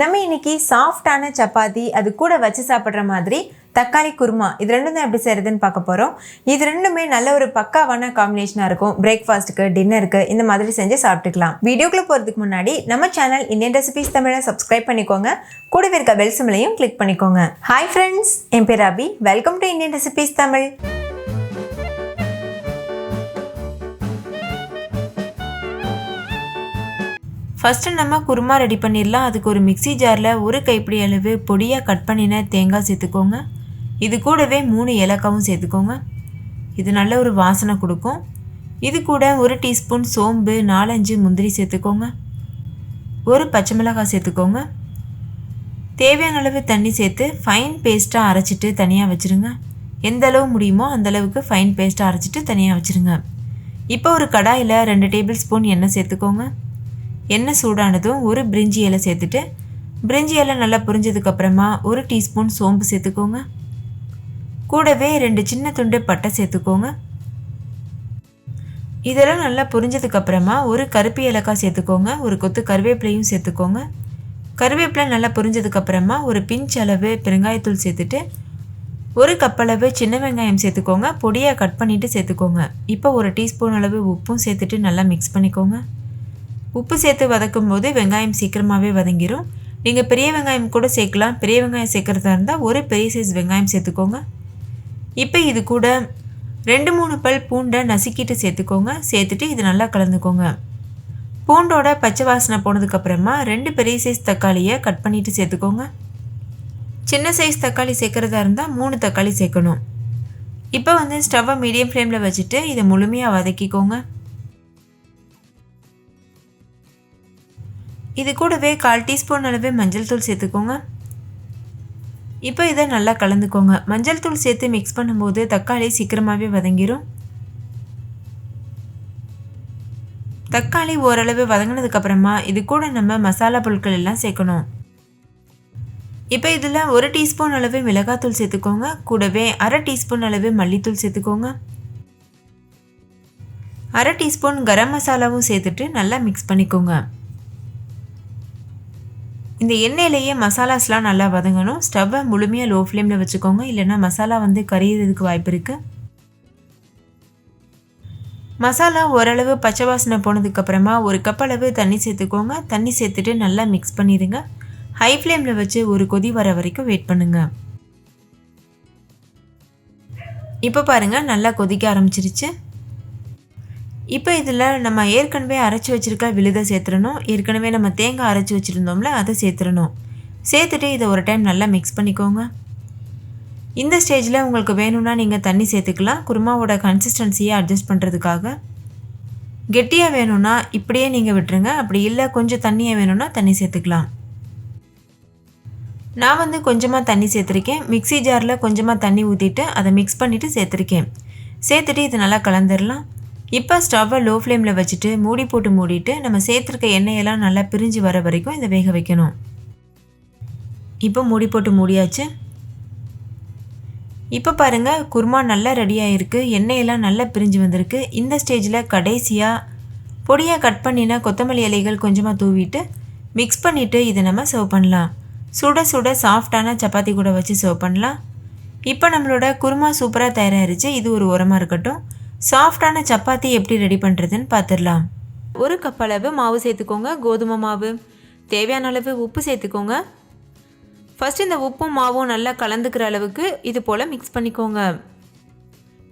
நம்ம இன்னைக்கு சாஃப்டான சப்பாத்தி அது கூட வச்சு சாப்பிட்ற மாதிரி தக்காளி குருமா இது ரெண்டும் தான் எப்படி செய்யறதுன்னு பார்க்க போகிறோம் இது ரெண்டுமே நல்ல ஒரு பக்காவான காம்பினேஷனாக இருக்கும். பிரேக்ஃபாஸ்ட்டுக்கு டின்னருக்கு இந்த மாதிரி செஞ்சு சாப்பிட்டுக்கலாம். வீடியோக்குள்ளே போகிறதுக்கு முன்னாடி நம்ம சேனல் இந்தியன் ரெசிபிஸ் தமிழை சப்ஸ்கிரைப் பண்ணிக்கோங்க. கூடவே இருக்க பெல்சிமலையும் கிளிக் பண்ணிக்கோங்க. ஹாய் ஃப்ரெண்ட்ஸ் என் பேர் Ravi. Welcome to Indian recipes Tamil. First நம்ம குருமா ரெடி பண்ணிடலாம். அதுக்கு ஒரு மிக்ஸி ஜாரில் ஒரு கைப்பிடி அளவு பொடியாக கட் பண்ணின தேங்காய் சேர்த்துக்கோங்க. இது கூடவே மூணு ஏலக்காவும் சேர்த்துக்கோங்க. இது நல்ல ஒரு வாசனை கொடுக்கும். இது கூட ஒரு டீஸ்பூன் சோம்பு நாலஞ்சு முந்திரி சேர்த்துக்கோங்க. ஒரு பச்சை மிளகாய் சேர்த்துக்கோங்க. தேவையான அளவு தண்ணி சேர்த்து ஃபைன் பேஸ்ட்டாக அரைச்சிட்டு தனியாக வச்சுருங்க. எந்த அளவு முடியுமோ அந்த அளவுக்கு ஃபைன் பேஸ்ட்டாக அரைச்சிட்டு தனியாக வச்சுருங்க. இப்போ ஒரு கடாயில் ரெண்டு டேபிள் ஸ்பூன் எண்ணெய் சேர்த்துக்கோங்க. எண்ணெய் சூடானதும் ஒரு பிரிஞ்சி இலை சேர்த்துட்டு பிரிஞ்சி இலை நல்லா புரிஞ்சதுக்கப்புறமா ஒரு டீஸ்பூன் சோம்பு சேர்த்துக்கோங்க. கூடவே ரெண்டு சின்ன துண்டு பட்டை சேர்த்துக்கோங்க. இதெல்லாம் நல்லா புரிஞ்சதுக்கப்புறமா ஒரு கருப்பு ஏலக்காய் சேர்த்துக்கோங்க. ஒரு கொத்து கருவேப்பிலையும் சேர்த்துக்கோங்க. கருவேப்பிலை நல்லா புரிஞ்சதுக்கப்புறமா ஒரு பிஞ்ச் அளவு பெருங்காயத்தூள் சேர்த்துட்டு ஒரு கப்பளவு சின்ன வெங்காயம் சேர்த்துக்கோங்க. பொடியாக கட் பண்ணிவிட்டு சேர்த்துக்கோங்க. இப்போ ஒரு டீஸ்பூன் அளவு உப்பும் சேர்த்துட்டு நல்லா மிக்ஸ் பண்ணிக்கோங்க. உப்பு சேர்த்து வதக்கும் போது வெங்காயம் சீக்கிரமாகவே வதங்கிடும் நீங்கள் பெரிய வெங்காயம் கூட சேர்க்கலாம். பெரிய வெங்காயம் சேர்க்குறதா இருந்தால் ஒரு பெரிய சைஸ் வெங்காயம் சேர்த்துக்கோங்க. இப்போ இது கூட ரெண்டு மூணு பல் பூண்டை நசுக்கிட்டு சேர்த்துக்கோங்க. சேர்த்துட்டு இது நல்லா கலந்துக்கோங்க. பூண்டோட பச்சை வாசனை போனதுக்கப்புறமா ரெண்டு பெரிய சைஸ் தக்காளியை கட் பண்ணிவிட்டு சேர்த்துக்கோங்க. சின்ன சைஸ் தக்காளி சேர்க்குறதா இருந்தால் மூணு தக்காளி சேர்க்கணும். இப்போ வந்து ஸ்டவ்வை மீடியம் ஃப்ளேமில் வச்சுட்டு இதை முழுமையாக வதக்கிக்கோங்க. இது கூடவே கால் டீஸ்பூன் அளவு மஞ்சள் தூள் சேர்த்துக்கோங்க. இப்போ இதை நல்லா கலந்துக்கோங்க. மஞ்சள் தூள் சேர்த்து மிக்ஸ் பண்ணும்போது தக்காளி சீக்கிரமாகவே வதங்கிடும் தக்காளி ஓரளவு வதங்கினதுக்கப்புறமா இது கூட நம்ம மசாலா பொருட்கள் எல்லாம் சேர்க்கணும். இப்போ இதில் ஒரு டீஸ்பூன் அளவு மிளகாத்தூள் சேர்த்துக்கோங்க. கூடவே அரை டீஸ்பூன் அளவு மல்லித்தூள் சேர்த்துக்கோங்க. அரை டீஸ்பூன் கரம் மசாலாவும் சேர்த்துட்டு நல்லா மிக்ஸ் பண்ணிக்கோங்க. இந்த எண்ணெயிலேயே மசாலாஸ்லாம் நல்லா வதங்கணும். ஸ்டவ்வை முழுமையாக லோ ஃப்ளேமில் வச்சுக்கோங்க. இல்லைன்னா மசாலா வந்து கரையிறதுக்கு வாய்ப்பு இருக்குது மசாலா ஓரளவு பச்சை வாசனை போனதுக்கப்புறமா ஒரு கப் அளவு தண்ணி சேர்த்துக்கோங்க. தண்ணி சேர்த்துட்டு நல்லா மிக்ஸ் பண்ணிடுங்க ஹை ஃப்ளேமில் வச்சு ஒரு கொதி வர வரைக்கும் வெயிட் பண்ணுங்க. இப்போ பாருங்கள் நல்லா கொதிக்க ஆரம்பிச்சிருச்சு. இப்போ இதில் நம்ம ஏற்கனவே அரைச்சி வச்சுருக்க விழுதை சேர்த்துடணும். ஏற்கனவே நம்ம தேங்காய் அரைச்சி வச்சுருந்தோம்ல அதை சேர்த்துடணும். சேர்த்துட்டு இதை ஒரு டைம் நல்லா மிக்ஸ் பண்ணிக்கோங்க. இந்த ஸ்டேஜில் உங்களுக்கு வேணும்னா நீங்கள் தண்ணி சேர்த்துக்கலாம். குருமாவோட கன்சிஸ்டன்சியை அட்ஜஸ்ட் பண்ணுறதுக்காக கெட்டியாக வேணும்னா இப்படியே நீங்கள் விட்டுருங்க. அப்படி இல்லை கொஞ்சம் தண்ணியாக வேணும்னா தண்ணி சேர்த்துக்கலாம். நான் வந்து கொஞ்சமாக தண்ணி சேர்த்துருக்கேன். மிக்சி ஜாரில் கொஞ்சமாக தண்ணி ஊற்றிட்டு அதை மிக்ஸ் பண்ணிவிட்டு சேர்த்துருக்கேன். சேர்த்துட்டு இது நல்லா கலந்துடலாம் இப்போ ஸ்டவ்வை லோ ஃப்ளேமில் வச்சுட்டு மூடி போட்டு மூடிட்டு நம்ம சேர்த்துருக்க எண்ணெயெல்லாம் நல்லா பிரிஞ்சு வர வரைக்கும் இதை வேக வைக்கணும். இப்போ மூடி போட்டு மூடியாச்சு. இப்போ பாருங்கள் குருமா நல்லா ரெடி ஆகிருக்கு எண்ணெயெல்லாம் நல்லா பிரிஞ்சு வந்திருக்கு. இந்த ஸ்டேஜில் கடைசியாக பொடியாக கட் பண்ணினா கொத்தமல்லி இலைகள் கொஞ்சமாக தூவிட்டு மிக்ஸ் பண்ணிவிட்டு இதை நம்ம சர்வ் பண்ணலாம். சுட சுட சாஃப்டான சப்பாத்தி கூட வச்சு சர்வ் பண்ணலாம். இப்போ நம்மளோட குருமா சூப்பராக தயாராகிருச்சு இது ஒரு உரமாக இருக்கட்டும். சாஃப்டான சப்பாத்தி எப்படி ரெடி பண்ணுறதுன்னு பார்த்துடலாம் ஒரு கப் அளவு மாவு சேர்த்துக்கோங்க கோதுமை மாவு. தேவையான அளவு உப்பு சேர்த்துக்கோங்க. ஃபஸ்ட் இந்த உப்பும் மாவும் நல்லா கலந்துக்கிற அளவுக்கு இது போல் மிக்ஸ் பண்ணிக்கோங்க.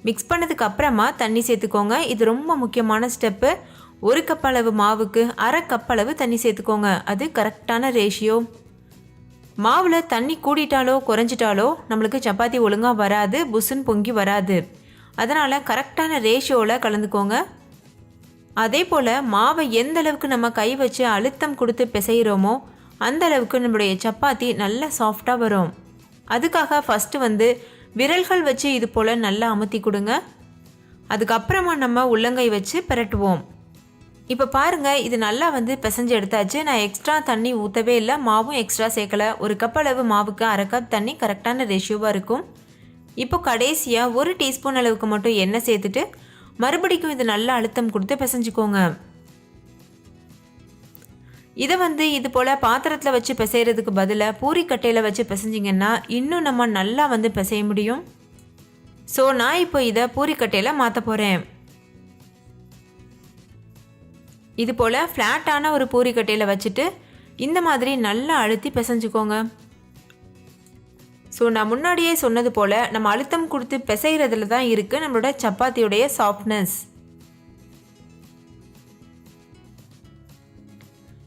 மிக்ஸ் பண்ணதுக்கு அப்புறமா தண்ணி சேர்த்துக்கோங்க. இது ரொம்ப முக்கியமான ஸ்டெப்பு ஒரு கப் அளவு மாவுக்கு அரை கப் அளவு தண்ணி சேர்த்துக்கோங்க. அது கரெக்டான ரேஷியோ மாவில் தண்ணி கூடிட்டாலோ குறைஞ்சிட்டாலோ நம்மளுக்கு சப்பாத்தி ஒழுங்காக வராது புஸ்ஸுன்னு பொங்கி வராது. அதனால் கரெக்டான ரேஷியோவில் கலந்துக்கோங்க. அதே போல் மாவை எந்த அளவுக்கு நம்ம கை வச்சு அழுத்தம் கொடுத்து பிசைகிறோமோ அந்த அளவுக்கு நம்முடைய சப்பாத்தி நல்லா சாஃப்டாக வரும். அதுக்காக ஃபஸ்ட்டு வந்து விரல்கள் வச்சு இது போல் நல்லா அமுத்தி கொடுங்க. அதுக்கப்புறமா நம்ம உள்ளங்கை வச்சு பிரட்டுவோம். இப்போ பாருங்கள் இது நல்லா வந்து பிசைஞ்சு எடுத்தாச்சு. நான் எக்ஸ்ட்ரா தண்ணி ஊற்றவே இல்லை. மாவும் எக்ஸ்ட்ரா சேர்க்கலை. ஒரு கப் அளவு மாவுக்கு அரை கப் தண்ணி கரெக்டான ரேஷியோவாக இருக்கும். இப்போ கடைசியாக ஒரு டீஸ்பூன் அளவுக்கு மட்டும் எண்ணெய் சேர்த்துட்டு மறுபடிக்கும் இது நல்லா அழுத்தம் கொடுத்து பிசைஞ்சுக்கோங்க. இதை வந்து இது போல் பாத்திரத்தில் வச்சு பிசைகிறதுக்கு பதிலாக பூரிக்கட்டையில் வச்சு பிசைஞ்சிங்கன்னா இன்னும் நம்ம நல்லா வந்து பிசைய முடியும். ஸோ நான் இப்போ இதை பூரிக்கட்டையில் மாற்ற போகிறேன் இது போல் ஃப்ளாட்டான ஒரு பூரிக்கட்டையில் வச்சுட்டு இந்த மாதிரி நல்லா அழுத்தி பிசைஞ்சுக்கோங்க. ஸோ நான் முன்னாடியே சொன்னது போல் நம்ம அழுத்தம் கொடுத்து பிசைகிறதுல தான் இருக்குது நம்மளோட சப்பாத்தியுடைய சாஃப்ட்னஸ்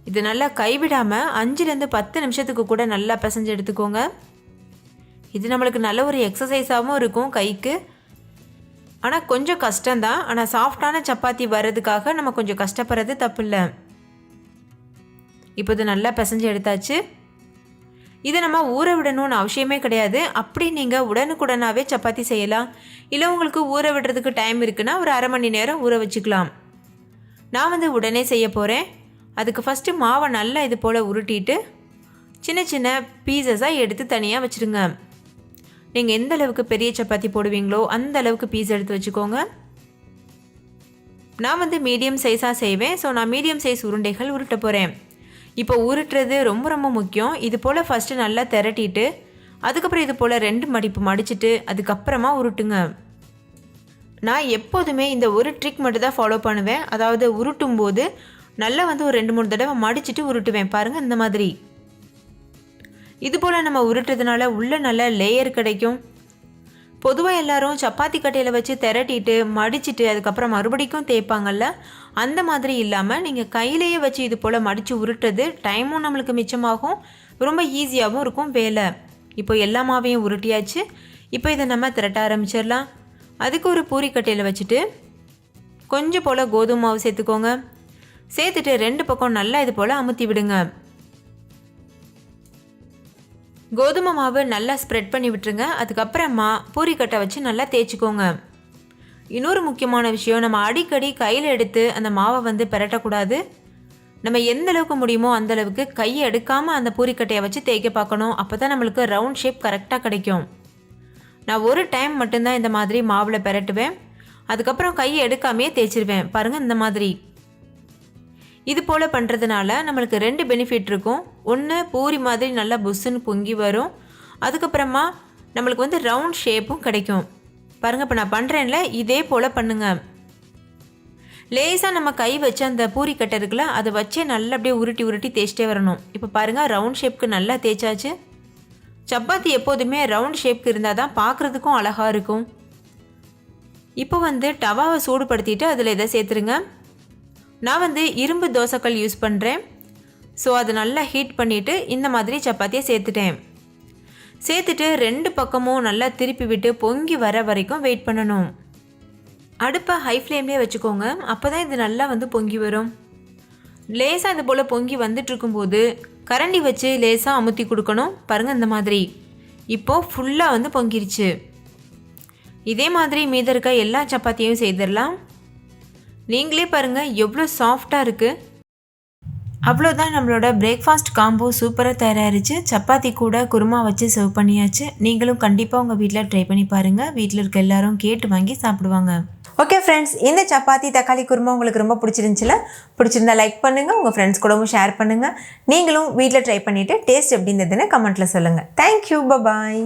இது நல்லா கைவிடாமல் அஞ்சுலேருந்து பத்து நிமிஷத்துக்கு கூட நல்லா பிசைஞ்சு எடுத்துக்கோங்க. இது நம்மளுக்கு நல்ல ஒரு எக்ஸசைஸாகவும் இருக்கும் கைக்கு. ஆனால் கொஞ்சம் கஷ்டம்தான் ஆனால் சாஃப்டான சப்பாத்தி வர்றதுக்காக நம்ம கொஞ்சம் கஷ்டப்படுறது தப்பு இல்லை இப்போ இது நல்லா பிசைஞ்சு எடுத்தாச்சு. இதை நம்ம ஊற விடணும்னு அவசியமே கிடையாது. அப்படி நீங்கள் உடனுக்குடனாகவே சப்பாத்தி செய்யலாம். இல்லை உங்களுக்கு ஊற விடுறதுக்கு டைம் இருக்குன்னா ஒரு அரை மணி நேரம் ஊற வச்சுக்கலாம். நான் வந்து உடனே செய்ய போகிறேன் அதுக்கு ஃபஸ்ட்டு மாவை நல்லா இது போல் உருட்டிட்டு சின்ன சின்ன பீசஸாக எடுத்து தனியாக வச்சுருங்க. நீங்கள் எந்த அளவுக்கு பெரிய சப்பாத்தி போடுவீங்களோ அந்த அளவுக்கு பீஸ் எடுத்து வச்சுக்கோங்க. நான் வந்து மீடியம் சைஸாக செய்வேன். ஸோ நான் மீடியம் சைஸ் உருண்டைகள் உருட்ட போகிறேன் இப்போ உருட்டுறது ரொம்ப ரொம்ப முக்கியம். இது போல் ஃபஸ்ட்டு நல்லா திரட்டிட்டு அதுக்கப்புறம் இது போல் ரெண்டு மடிப்பு மடிச்சுட்டு அதுக்கப்புறமா உருட்டுங்க. நான் எப்போதுமே இந்த ஒரு ட்ரிக் மட்டும் தான் ஃபாலோ பண்ணுவேன். அதாவது உருட்டும் போது நல்லா வந்து ஒரு ரெண்டு மூணு தடவை மடிச்சுட்டு உருட்டுவேன். பாருங்கள் இந்த மாதிரி. இது போல் நம்ம உருட்டுறதுனால உள்ளே நல்ல லேயர் கிடைக்கும். பொதுவாக எல்லாரும் சப்பாத்தி கட்டையில் வச்சு திரட்டிட்டு மடிச்சிட்டு அதுக்கப்புறம் மறுபடிக்கும் தேய்ப்பாங்கல்ல? அந்த மாதிரி இல்லாமல் நீங்கள் கையிலேயே வச்சு இது போல் மடித்து உருட்டுறது டைமும் நம்மளுக்கு மிச்சமாகும். ரொம்ப ஈஸியாகவும் இருக்கும் வேலை. இப்போ எல்லா மாவையும் உருட்டியாச்சு. இப்போ இதை நம்ம திரட்ட ஆரம்பிச்சிடலாம். அதுக்கு ஒரு பூரிக்கட்டையில் வச்சுட்டு கொஞ்சம் போல் கோதுமை மாவு சேர்த்துக்கோங்க. சேர்த்துட்டு ரெண்டு பக்கம் நல்லா இது போல் அமுத்தி விடுங்க. கோதுமை மாவு நல்லா ஸ்ப்ரெட் பண்ணி விட்டுருங்க. அதுக்கப்புறமா பூரிக்கட்டை வச்சு நல்லா தேய்ச்சிக்கோங்க. இன்னொரு முக்கியமான விஷயம் நம்ம அடிக்கடி கையில் எடுத்து அந்த மாவை வந்து பெரட்டக்கூடாது. நம்ம எந்த அளவுக்கு முடியுமோ அந்த அளவுக்கு கையை எடுக்காமல் அந்த பூரிக்கட்டையை வச்சு தேய்க்க பார்க்கணும். அப்போ தான் நம்மளுக்கு ரவுண்ட் ஷேப் கரெக்டாக கிடைக்கும். நான் ஒரு டைம் மட்டும்தான் இந்த மாதிரி மாவில் பெரட்டுவேன். அதுக்கப்புறம் கையை எடுக்காமையே தேய்ச்சிருவேன். பாருங்கள் இந்த மாதிரி. இது போல் பண்ணுறதுனால நம்மளுக்கு ரெண்டு பெனிஃபிட் இருக்கும். ஒன்று பூரி மாதிரி நல்லா புஷ்ஷுன்னு பொங்கி வரும். அதுக்கப்புறமா நம்மளுக்கு வந்து ரவுண்ட் ஷேப்பும் கிடைக்கும். பாருங்கள் இப்போ நான் பண்ணுறேன்ல இதே போல் பண்ணுங்கள் லேசாக நம்ம கை வச்சு அந்த பூரி கட்டை இருக்குல்ல அதை வச்சே நல்லா அப்படியே உருட்டி உருட்டி தேய்ச்சிட்டே வரணும். இப்போ பாருங்கள் ரவுண்ட் ஷேப்க்கு நல்லா தேய்ச்சாச்சு. சப்பாத்தி எப்போதுமே ரவுண்ட் ஷேப்க்கு இருந்தால் தான் பார்க்குறதுக்கும் அழகாக இருக்கும். இப்போ வந்து டவாவை சூடுபடுத்திட்டு அதில் இதை சேர்த்துருங்க. நான் வந்து இரும்பு தோசைக்கல் யூஸ் பண்ணுறேன் ஸோ அதை நல்லா ஹீட் பண்ணிவிட்டு இந்த மாதிரி சப்பாத்தியை சேர்த்துட்டேன். சேர்த்துட்டு ரெண்டு பக்கமும் நல்லா திருப்பி விட்டு பொங்கி வர வரைக்கும் வெயிட் பண்ணணும். அடுப்பை ஹை ஃப்ளேம்லேயே வச்சுக்கோங்க. அப்போ தான் இது நல்லா வந்து பொங்கி வரும். லேசாக இது போல் பொங்கி வந்துட்டு இருக்கும்போது கரண்டி வச்சு லேசாக அமுத்தி கொடுக்கணும். பாருங்கள் இந்த மாதிரி. இப்போது ஃபுல்லாக வந்து பொங்கிருச்சு. இதே மாதிரி மீத இருக்க எல்லா சப்பாத்தியும் செய்திடலாம். நீங்களே பாருங்கள் எவ்வளோ சாஃப்டாக இருக்குது அவ்வளோதான் நம்மளோட பிரேக்ஃபாஸ்ட் காம்போ சூப்பராக தயாராகிருச்சு சப்பாத்தி கூட குருமா வச்சு சர்வ் பண்ணியாச்சு. நீங்களும் கண்டிப்பாக உங்கள் வீட்டில் ட்ரை பண்ணி பாருங்கள் வீட்டில் இருக்க எல்லாரும் கேட்டு வாங்கி சாப்பிடுவாங்க. ஓகே ஃப்ரெண்ட்ஸ் இந்த சப்பாத்தி தக்காளி குருமா உங்களுக்கு ரொம்ப பிடிச்சிருந்துச்சுல பிடிச்சிருந்தா லைக் பண்ணுங்கள் உங்கள் ஃப்ரெண்ட்ஸ் கூடவும் ஷேர் பண்ணுங்கள் நீங்களும் வீட்டில் ட்ரை பண்ணிவிட்டு டேஸ்ட் எப்படி இருந்ததுன்னு கமெண்ட்டில் சொல்லுங்கள் தேங்க்யூ பபாய்